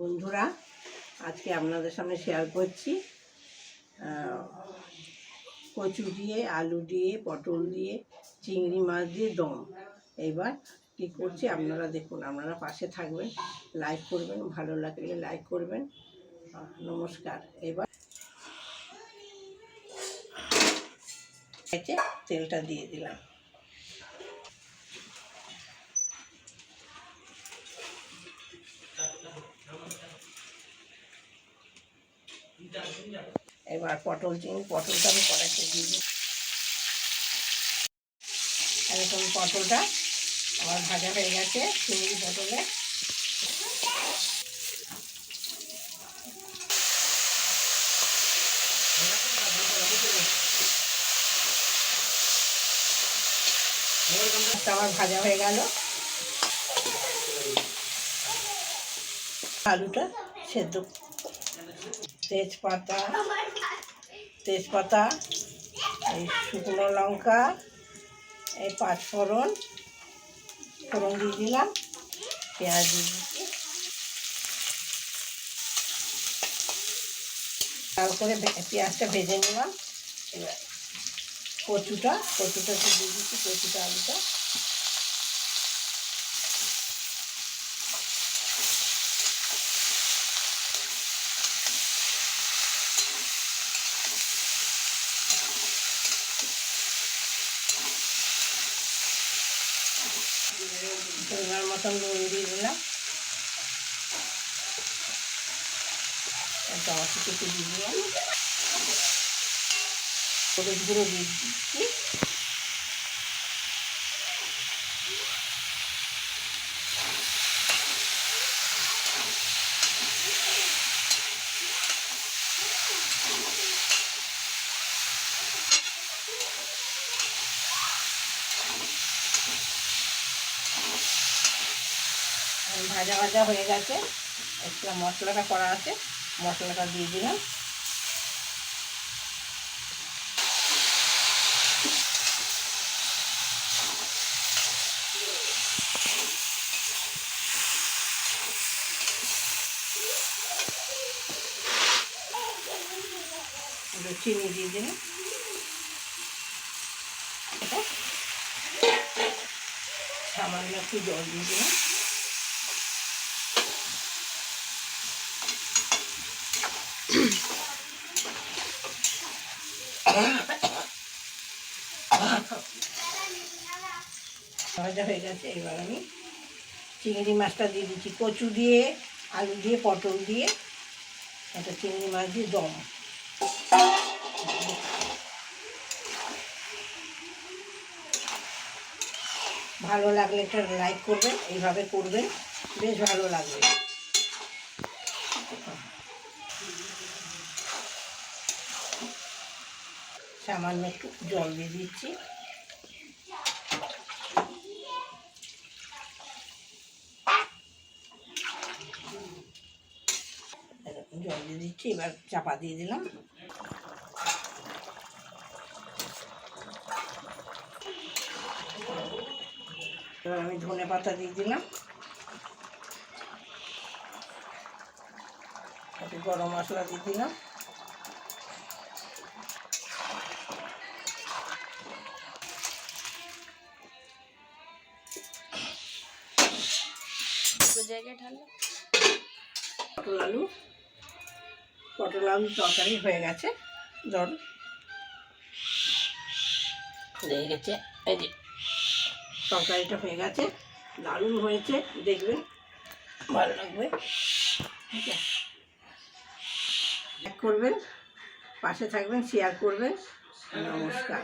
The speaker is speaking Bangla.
বন্ধুরা, আজকে আপনাদের সামনে শেয়ার করছি কচু দিয়ে, আলু দিয়ে, পটল দিয়ে, চিংড়ি মাছ দিয়ে, দম। এবার কী করছি আপনারা দেখুন, আপনারা পাশে থাকবেন লাইক করবেন, ভালো লাগলে লাইক করবেন। নমস্কার। এবার তেলটা দিয়ে দিলাম। এবার পটল চিনি, পটলটা আমি কড়াইতে দিয়ে দিই। এরকম পটলটা আমার ভাজা হয়ে গেছে চিংড়ি পটলে। আমার ভাজা হয়ে গেল। আলুটা সেদ্ধ। তেজপাতা তেজপাতা এই শুকনো লঙ্কা এই পাঁচফোড়ন ফোড়ন দিয়ে দিলাম পেঁয়াজ দিয়ে দিচ্ছি লাল করে পেঁয়াজটা ভেজে নিলাম। এবার কচুটা কচুটা দিয়ে দিচ্ছি কচুটা আলুটা। পরিমাণ মতন নুন দিয়ে দিলাম। দশ কেটে দিয়ে দিলাম। হলুদ গুঁড়ো দিয়ে দিচ্ছি। ভাজা ভাজা হয়ে গেছে। একটা মশলাটা করা আছে, মশলাটা দিয়ে দিলাম। চিনি দিয়ে দিলাম। সামান্য একটু জল দিয়ে দিলাম। হয়ে গেছে, এবার আমি চিংড়ি মাছটা দিয়ে দিচ্ছি। কচু দিয়ে, আলু দিয়ে, পটল দিয়ে, একটা চিংড়ি মাছ দিয়ে দম। ভালো লাগলে একটা লাইক করবেন, এইভাবে করবেন, বেশ ভালো লাগবে। সামান্য একটু জল দিয়ে দিচ্ছি। জল দিয়ে দিচ্ছি, এবার চাপা দিয়ে দিলাম। এবার আমি ধনে পাতা দিয়ে দিলাম। গরম মশলা দিয়ে দিলাম। জায়গায় ঢালো পটল আলু। পটল আলু তরকারি হয়ে গেছে। জল। হয়ে গেছে। এই যে তরকারিটা হয়ে গেছে। দারুণ হয়েছে। দেখবেন। ভালো লাগবে। ঠিক আছে। করবেন, পাশে থাকবেন শেয়ার করবেন। নমস্কার।